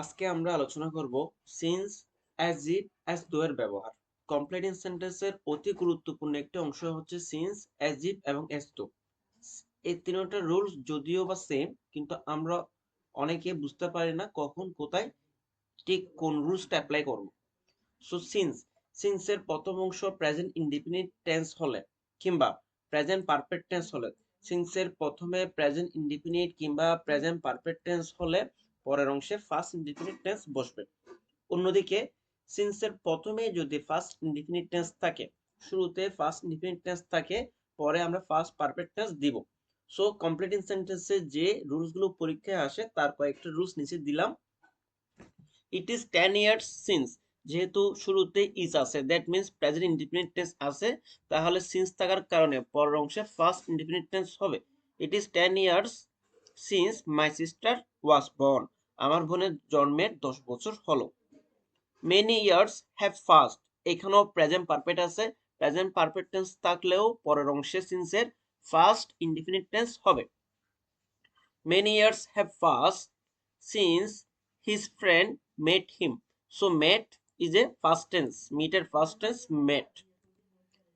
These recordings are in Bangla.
আজকে আমরা আলোচনা করব since as if as though এর ব্যবহার। কমপ্লিটিং সেন্টেন্সের অতি গুরুত্বপূর্ণ একটি অংশ হচ্ছে সিন্স অ্যাজ ইফ এবং অ্যাজ দো এই তিনটা রুলস যদিও বা সেম কিন্তু আমরা অনেকে বুঝতে পারি না কখন, কোথায়, ঠিক কোন রুলসটা অ্যাপ্লাই করব। সো সিন্স সিন্স এর প্রথম অংশ প্রেজেন্ট ইনডিফিনিট টেন্স হলে কিংবা প্রেজেন্ট পারফেক্ট টেন্স হলে। সিন্স এর প্রথমে প্রেজেন্ট ইনডিফিনিট কিংবা প্রেজেন্ট পারফেক্ট টেন্স হলে পরের অংশে ফার্স্ট ইনডিফিনিট টেন্স বসবে। অন্যদিকে সিন্স এর প্রথমে যদি ফার্স্ট ইনডিফিনিট টেন্স থাকে, শুরুতে ফার্স্ট ইনডিফিনিট টেন্স থাকে, পরে আমরা ফার্স্ট পারফেক্ট টেন্স দিব। সো কমপ্লিটিং সেন্টেন্সে যে রুলসগুলো পরীক্ষায় আসে, তার কয়েকটা রুলস নিচে দিলাম। It is ten years since যেহেতু শুরুতে ইজ আছে that means present indefinite tense আছে, তাহলে সিন্স থাকার কারণে পরের অংশে ফার্স্ট ইনডিফিনিট টেন্স হবে। It is ten years since my sister was born আমার বোনের জন্মের দশ বছর হলো। মেনি ইয়ার্স হ্যাভ ফাস্ট এখানেও প্রেজেন্ট পারফেক্ট আছে। প্রেজেন্ট পারফেক্ট টেন্স থাকলেও পরের অংশে সিন্সের ফার্স্ট ইনডিফিনিট টেন্স হবে। Many years have passed since his friend met him so met is a first tense মিটের first tense met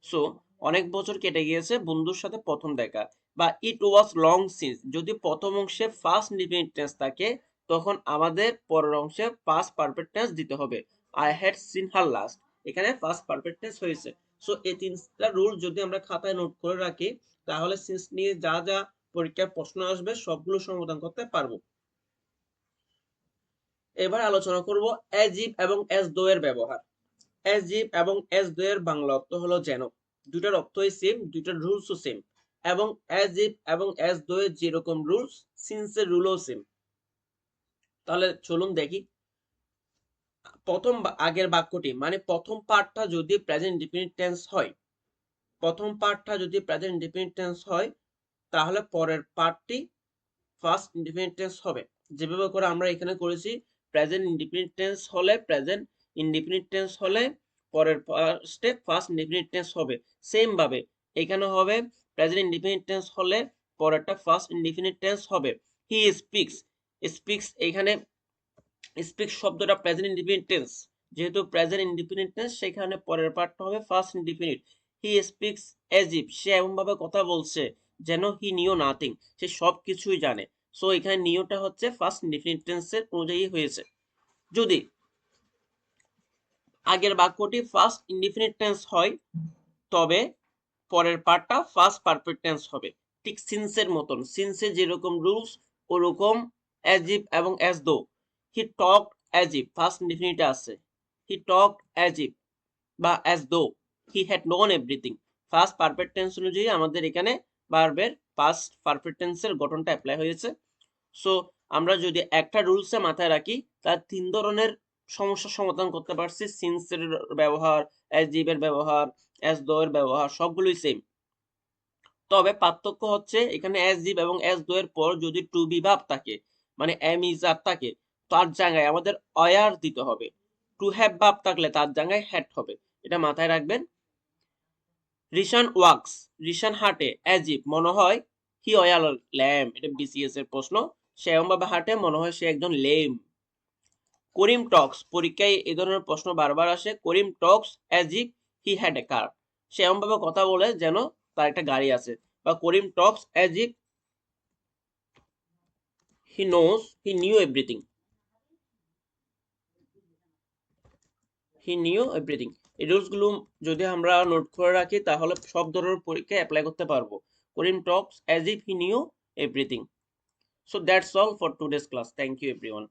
so অনেক বছর কেটে গিয়েছে বন্ধুর সাথে প্রথম দেখা বা ইট ওয়াজ লং সিন্স যদি প্রথম অংশে ফার্স্ট ইনডিফিনিট টেন্স থাকে, তখন আমাদের পরের অংশে পাস্ট পারফেক্ট টেন্স দিতে হবে। I had seen her last এখানে ফার্স্ট পারফেক্ট টেন্স হয়েছে। সো এই তিনটা রুল যদি আমরা খাতায় নোট করে রাখি, তাহলে সিন্স নিয়ে যা যা পরীক্ষার প্রশ্ন আসবে, সবগুলো সমাধান করতে পারব। এবার আলোচনা করব অ্যাজ ইফ এবং অ্যাজ দো এর ব্যবহার। অ্যাজ ইফ এবং অ্যাজ দো এর বাংলা অর্থ হলো যেন। দুটার অর্থই সেম দুটার রুলসও সেম এবং অ্যাজ ইফ এবং অ্যাজ দো এর যেরকম রুলস সিন্স এর রুলও সেম তাহলে চলুন দেখি। প্রথম আগের বাক্যটি মানে প্রথম পার্টটা যদি প্রেজেন্ট ডিফিনিট টেন্স হয়, প্রথম পার্টটা যদি প্রেজেন্ট ডিফিনিট টেন্স হয়, তাহলে পরের পার্টটি ফার্স্ট ইনডিফিনিট টেন্স হবে। যেভাবে করে আমরা এখানে করেছি প্রেজেন্ট ইনডিফিনিট টেন্স হলে প্রেজেন্ট ইনডিফিনিট টেন্স হলে পরের ফার্স্টে ফার্স্ট ইনডিফিনিট টেন্স হবে। সেম ভাবে, এখানে হবে প্রেজেন্ট ইনডিফিনিট টেন্স হলে পরেরটা ফার্স্ট ইনডিফিনিট টেন্স হবে। হি স্পিক্স স্পিক্স এখানে স্পিক্স শব্দটা প্রেজেন্ট ইনডিফিনিট টেন্স যেহেতু প্রেজেন্ট ইনডিফিনিট টেন্স সেখানে পরের পার্টটা হবে first indefinite he speaks as if সে এমন ভাবে কথা বলছে যেন হি নিও নাথিং সে সব কিছুই জানে। সো এখানে নিওটা হচ্ছে ফার্স্ট ইনডিফিনিট টেন্সের অনুযায়ী হয়েছে। যদি আগের বাক্যটি ফার্স্ট ইনডিফিনিট টেন্স হয়, তবে পরের পার্টটা ফার্স্ট পারফেক্ট টেন্স হবে। ঠিক সিন্সের মতন। সিন্সে যেরকম রুলস ওরকম অ্যাজ ইফ এবং as though he talk as if first ইনডিফিনিটে আছে। হি টক অ্যাজ ইফ বা as though he had known everything first perfect tense অনুযায়ী আমাদের এখানে বারবার ফার্স্ট পারফেক্ট টেন্সের গঠনটা অ্যাপ্লাই হয়েছে। সো আমরা যদি একটা রুলসে মাথায় রাখি, তার তিন ধরনের সমস্যার সমাধান করতে পারছি। সিন্সের ব্যবহার অ্যাজ এর ব্যবহার দো এর ব্যবহার, সবগুলোই সেম তবে পার্থক্য হচ্ছে এখানে অ্যাজ জিপ এবং দো এর পর যদি টু বি ভাব থাকে মানে এম ইজ আর থাকে, তার জায়গায় আমাদের অয়ার দিতে হবে। টু হ্যাভ ভাব থাকলে তার জায়গায় হ্যাট হবে। এটা মাথায় রাখবেন। রিশান ওয়াক্স রিশান হাটে অ্যাজ ইফ মনে হয় হি অয়াল ল্যাম এটা বিসিএস এর প্রশ্ন। সে এমনভাবে হাঁটে, মনে হয় সে একজন লেম করিম টক্স পরীক্ষায় এই ধরনের প্রশ্ন বারবার আসে। Karim talks as if he had a car সে এমনভাবে কথা বলে যেন তার একটা গাড়ি আছে। বা Karim talks as if he knows he knew everything he knew everything এই রুলসগুলো যদি আমরা নোট করে রাখি, তাহলে সব ধরনের পরীক্ষায় অ্যাপ্লাই করতে পারব। Karim talks as if he knew everything So, that's all for today's class thank you everyone.